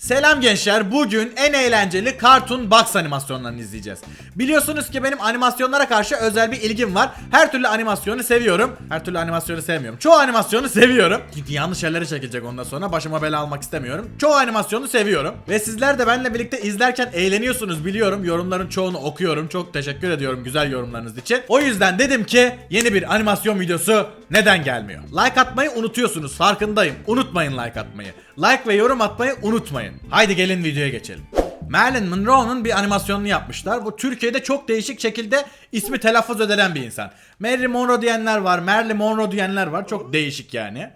Selam gençler. Bugün en eğlenceli Cartoon Box animasyonlarını izleyeceğiz. Biliyorsunuz ki benim animasyonlara karşı özel bir ilgim var. Her türlü animasyonu seviyorum. Her türlü animasyonu sevmiyorum. Çoğu animasyonu seviyorum. Çünkü yanlış yerlere çekecek ondan sonra başıma bela almak istemiyorum. Çoğu animasyonu seviyorum. Ve sizler de benimle birlikte izlerken eğleniyorsunuz biliyorum. Yorumların çoğunu okuyorum. Çok teşekkür ediyorum güzel yorumlarınız için. O yüzden dedim ki yeni bir animasyon videosu neden gelmiyor? Like atmayı unutuyorsunuz farkındayım. Unutmayın like atmayı. Like ve yorum atmayı unutmayın. Haydi gelin videoya geçelim. Marilyn Monroe'nun bir animasyonunu yapmışlar. Bu Türkiye'de çok değişik şekilde ismi telaffuz edilen bir insan. Marilyn Monroe diyenler var, Marilyn Monroe diyenler var. Çok değişik yani.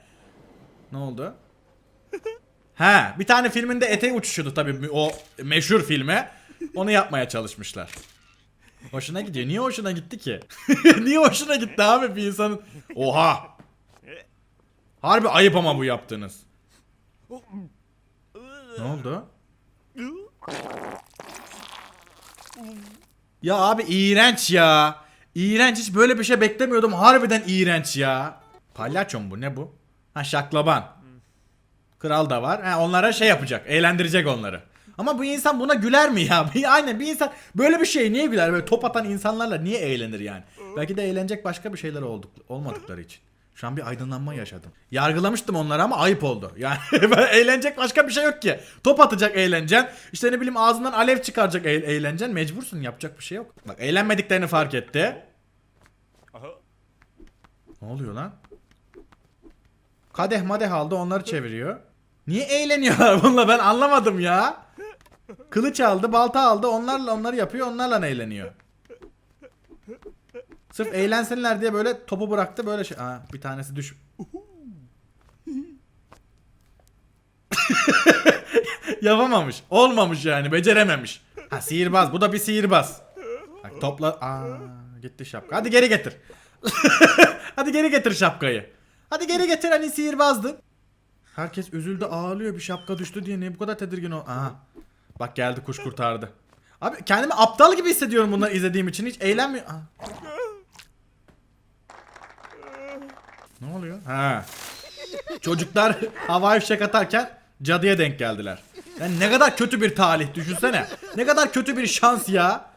Ne oldu? Ha, bir tane filminde eteği uçuşuyordu tabii o meşhur filme. Onu yapmaya çalışmışlar. Hoşuna gidiyor. Niye hoşuna gitti ki? Niye hoşuna gitti abi bir insanın? Oha! Harbi ayıp ama bu yaptığınız. Ne oldu? Ya abi iğrenç ya. İğrenç hiç böyle bir şey beklemiyordum. Harbiden iğrenç ya. Palyaço mu bu? Ne bu? Ha şaklaban. Kral da var. Ha, onlara şey yapacak. Eğlendirecek onları. Ama bu insan buna güler mi ya? Aynen bir insan böyle bir şey niye güler? Böyle top atan insanlarla niye eğlenir yani? Belki de eğlenecek başka bir şeyler olduk, olmadıkları için. Şu an bir aydınlanma yaşadım. Yargılamıştım onları ama ayıp oldu. Yani eğlenecek başka bir şey yok ki. Top atacak eğlencen. İşte ne bileyim ağzından alev çıkaracak eğ- eğlencen. Mecbursun yapacak bir şey yok. Bak eğlenmediklerini fark etti. Ne oluyor lan? Kadeh madeh aldı onları çeviriyor. Niye eğleniyorlar bununla ben anlamadım ya. Kılıç aldı, balta aldı, onlarla onları yapıyor, onlarla eğleniyor. Sırf eğlensinler diye böyle topu bıraktı böyle şey. Aa, bir tanesi düş. Yapamamış. Olmamış yani. Becerememiş. Ha sihirbaz. Bu da bir sihirbaz. Bak topla. Aa, gitti şapka. Hadi geri getir. Hadi geri getir şapkayı. Hadi geri getir hani sihirbazdın. Herkes üzüldü ağlıyor bir şapka düştü diye niye bu kadar tedirgin ol. Aha. Bak geldi kuş kurtardı. Abi kendimi aptal gibi hissediyorum bunları izlediğim için hiç eğlenmiyor. Ne oluyor? Ha. Çocuklar havai fişek atarken cadıya denk geldiler. Yani ne kadar kötü bir talih düşünsene. Ne kadar kötü bir şans ya.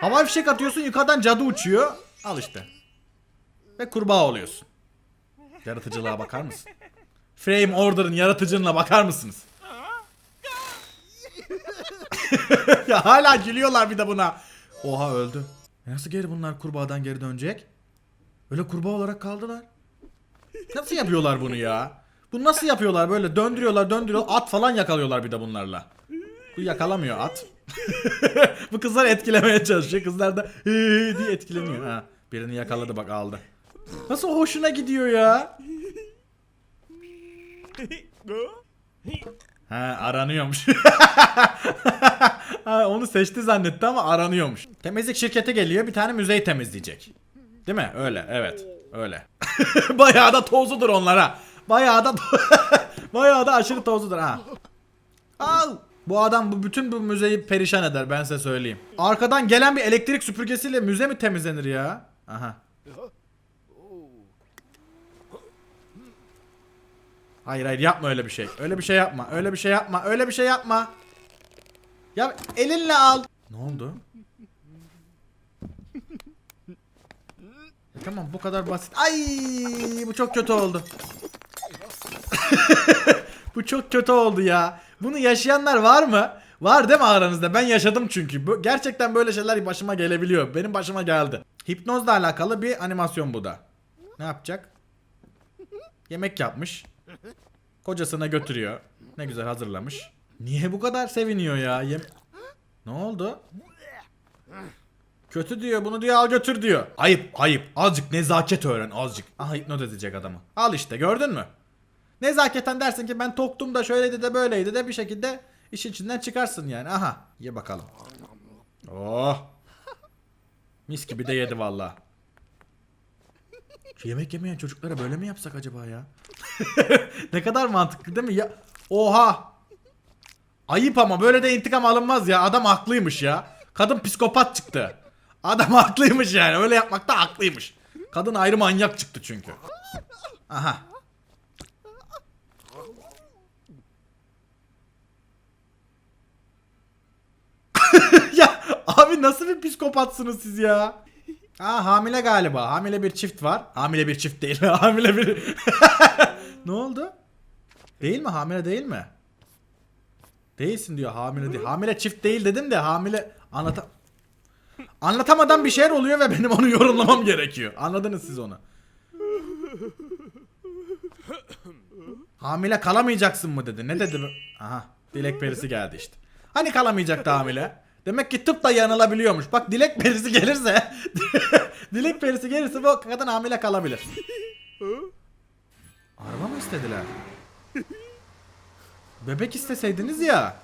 Havai fişek atıyorsun yukarıdan cadı uçuyor. Al işte. Ve kurbağa oluyorsun. Yaratıcılığa bakar mısın? Frame Order'ın yaratıcılığına bakar mısınız? ya hala gülüyorlar bir de buna. Oha öldü. Nasıl geri bunlar kurbağadan geri dönecek? Öyle kurbağa olarak kaldılar. Nasıl yapıyorlar bunu ya? Bunu nasıl yapıyorlar böyle döndürüyorlar döndürüyor at falan yakalıyorlar bir de bunlarla. Bu yakalamıyor at. Bu kızlar etkilemeye çalışıyor. Kızlar da diye etkileniyor. Ha, birini yakaladı bak aldı. Nasıl hoşuna gidiyor ya? Ha aranıyormuş. ha, onu seçti zannetti ama aranıyormuş. Temizlik şirketi geliyor bir tane müzeyi temizleyecek. Değil mi? Öyle evet. Öyle. Bayağı da tozludur onlara. Bayağı da bayağı da aşırı tozludur ha. Al. Bu adam bu bütün bu müzeyi perişan eder ben size söyleyeyim. Arkadan gelen bir elektrik süpürgesiyle müze mi temizlenir ya? Aha. Hayır hayır yapma öyle bir şey. Öyle bir şey yapma. Öyle bir şey yapma. Öyle bir şey yapma. Ya elinle al. Ne oldu? Tamam bu kadar basit. Ay bu çok kötü oldu. bu çok kötü oldu ya. Bunu yaşayanlar var mı? Var değil mi aranızda? Ben yaşadım çünkü. Gerçekten böyle şeyler başıma gelebiliyor. Benim başıma geldi. Hipnozla alakalı bir animasyon bu da. Ne yapacak? Yemek yapmış. Kocasına götürüyor. Ne güzel hazırlamış. Niye bu kadar seviniyor ya? Yem ne oldu? Kötü diyor bunu diyor al götür diyor. Ayıp ayıp. Azıcık nezaket öğren azıcık. Aha hipnot edecek adamı. Al işte gördün mü? Nezaketen dersin ki ben toktum da şöyleydi de böyleydi de bir şekilde işin içinden çıkarsın yani. Aha ye bakalım. Oh. Mis gibi de yedi valla. Şu yemek yemeyen çocuklara böyle mi yapsak acaba ya? ne kadar mantıklı değil mi? Ya Oha. Ayıp ama böyle de intikam alınmaz ya. Adam haklıymış ya. Kadın psikopat çıktı. Adam haklıymış yani. Öyle yapmakta haklıymış. Kadın ayrı manyak çıktı çünkü. Aha. ya abi nasıl bir psikopatsınız siz ya? Ha hamile galiba. Hamile bir çift var. Hamile bir çift değil. hamile bir... ne oldu? Değil mi? Hamile değil mi? Değilsin diyor hamile değil. Hamile çift değil dedim de hamile anlatam... Anlatamadan bir şeyler oluyor ve benim onu yorumlamam gerekiyor. Anladınız siz onu. Hamile kalamayacaksın mı dedi. Ne dedi? Aha. Dilek perisi geldi işte. Hani kalamayacaktı hamile? Demek ki tıp da yanılabiliyormuş. Bak dilek perisi gelirse dilek perisi gelirse bu kadın hamile kalabilir. Araba mı istediler? Bebek isteseydiniz ya.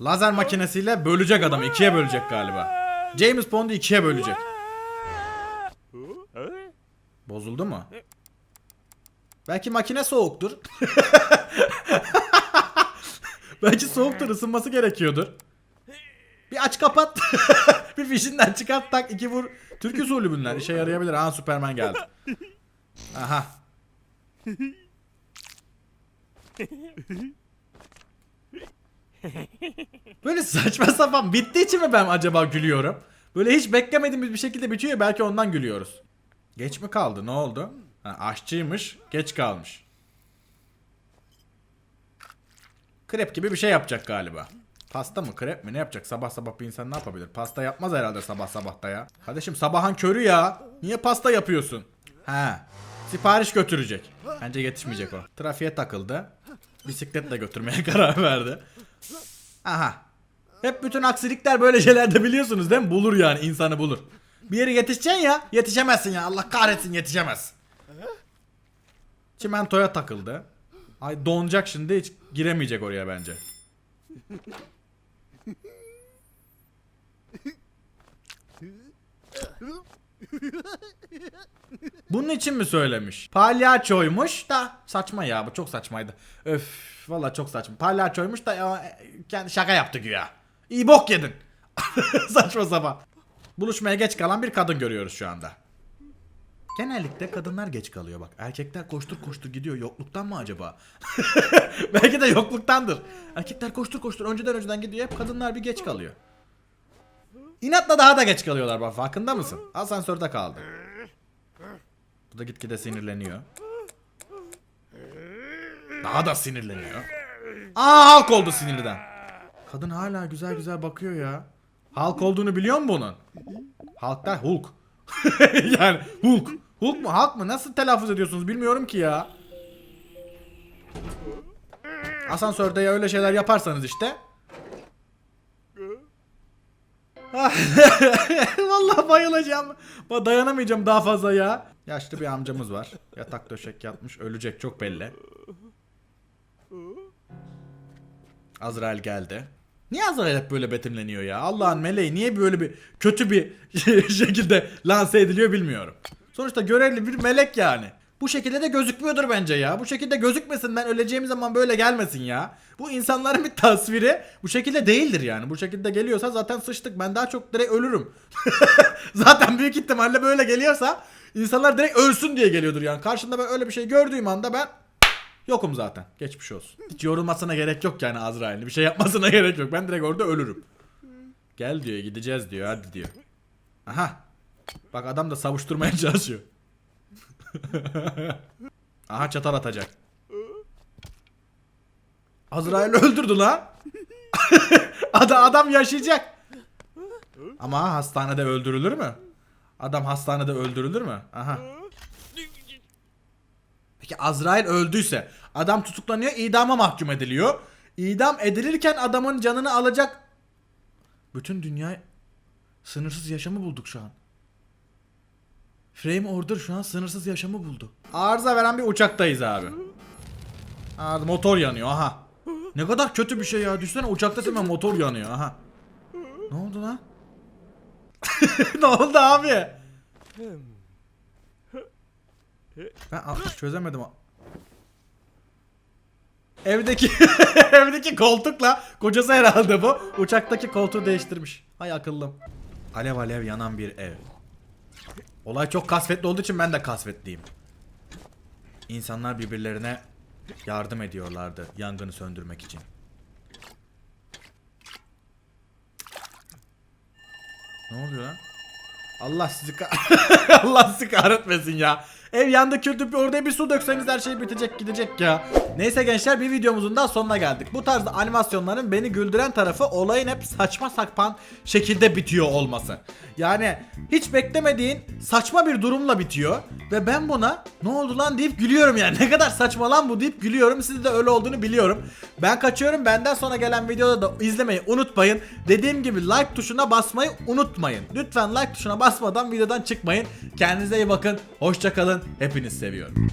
Lazer makinesiyle bölecek adamı. ikiye bölecek galiba. James Bond'u ikiye bölecek. Bozuldu mu? Belki makine soğuktur. Belki soğuktur ısınması gerekiyordur. Bir aç kapat. bir fişinden çıkart tak iki vur. Türk usulü bunlar işe yarayabilir. Aha Superman geldi. Aha. Böyle saçma sapan bittiği için mi ben acaba gülüyorum? Böyle hiç beklemediğimiz bir şekilde bitiyor ya belki ondan gülüyoruz. Geç mi kaldı ne oldu? Ha, aşçıymış geç kalmış. Krep gibi bir şey yapacak galiba. Pasta mı krep mi ne yapacak sabah sabah bir insan ne yapabilir? Pasta yapmaz herhalde sabah sabahta ya. Kardeşim sabahın körü ya. Niye pasta yapıyorsun? Ha. Sipariş götürecek. Bence yetişmeyecek o. Trafiğe takıldı. Bisikletle götürmeye karar verdi. Aha. Hep bütün aksilikler böyle şeylerde biliyorsunuz değil mi? Bulur yani insanı bulur. Bir yere yetişeceksin ya. Yetişemezsin ya. Allah kahretsin yetişemez. Çimentoya takıldı. Ay donacak şimdi hiç giremeyecek oraya bence. Bunun için mi söylemiş? Palyaçoymuş da saçma ya bu çok saçmaydı. Öf valla çok saçma. Palyaçoymuş da kendi şaka yaptı güya. İyi bok yedin. saçma sapan. Buluşmaya geç kalan bir kadın görüyoruz şu anda. Genellikle kadınlar geç kalıyor bak. Erkekler koştur koştur gidiyor. Yokluktan mı acaba? Belki de yokluktandır. Erkekler koştur koştur önceden önceden gidiyor. Hep kadınlar bir geç kalıyor. İnatla daha da geç kalıyorlar bak farkında mısın? Asansörde kaldı. Bu da gitgide sinirleniyor. Daha da sinirleniyor. Aa halk oldu sinirden. Kadın hala güzel güzel bakıyor ya. Halk olduğunu biliyor mu bunun? Halk der Hulk. yani Hulk. Hulk mu halk mı? Nasıl telaffuz ediyorsunuz bilmiyorum ki ya. Asansörde ya öyle şeyler yaparsanız işte. Vallahi bayılacağım. Ba- Dayanamayacağım daha fazla ya. Yaşlı bir amcamız var. Yatak döşek yatmış. Ölecek çok belli. Azrail geldi. Niye Azrail hep böyle betimleniyor ya? Allah'ın meleği niye böyle bir kötü bir şekilde lanse ediliyor bilmiyorum. Sonuçta görevli bir melek yani. Bu şekilde de gözükmüyordur bence ya. Bu şekilde gözükmesin ben öleceğim zaman böyle gelmesin ya. Bu insanların bir tasviri bu şekilde değildir yani. Bu şekilde geliyorsa zaten sıçtık. Ben daha çok direkt ölürüm. zaten büyük ihtimalle böyle geliyorsa insanlar direkt ölsün diye geliyordur yani. Karşında ben öyle bir şey gördüğüm anda ben yokum zaten. Geçmiş olsun. Hiç yorulmasına gerek yok yani Azrail'in. Bir şey yapmasına gerek yok. Ben direkt orada ölürüm. Gel diyor gideceğiz diyor hadi diyor. Aha. Bak adam da savuşturmaya çalışıyor. Aha çatal atacak. Azrail öldürdü lan. adam, adam yaşayacak. Ama hastanede öldürülür mü? Adam hastanede öldürülür mü? Aha. Peki Azrail öldüyse adam tutuklanıyor idama mahkum ediliyor. İdam edilirken adamın canını alacak. Bütün dünya sınırsız yaşamı bulduk şu an. Frame Order şu an sınırsız yaşamı buldu. Arıza veren bir uçaktayız abi. Aa, motor yanıyor aha. Ne kadar kötü bir şey ya. Düşünsene uçaktasın ve motor yanıyor aha. Ne oldu lan? ne oldu abi? Ben a- çözemedim. Evdeki evdeki koltukla kocası herhalde bu uçaktaki koltuğu değiştirmiş. Hay akıllım. Alev alev yanan bir ev. Olay çok kasvetli olduğu için ben de kasvetliyim. İnsanlar birbirlerine yardım ediyorlardı yangını söndürmek için. Ne oluyor lan? Allah sizi Allah sizi kahretmesin ya. Ev yandı kötü bir orada bir su dökseniz her şey bitecek gidecek ya. Neyse gençler bir videomuzun daha sonuna geldik. Bu tarzda animasyonların beni güldüren tarafı olayın hep saçma sapan şekilde bitiyor olması. Yani hiç beklemediğin saçma bir durumla bitiyor. Ve ben buna ne oldu lan deyip gülüyorum yani. Ne kadar saçma lan bu deyip gülüyorum. Siz de öyle olduğunu biliyorum. Ben kaçıyorum. Benden sonra gelen videoda da izlemeyi unutmayın. Dediğim gibi like tuşuna basmayı unutmayın. Lütfen like tuşuna basmadan videodan çıkmayın. Kendinize iyi bakın. Hoşça Hoşçakalın. Hepinizi seviyorum.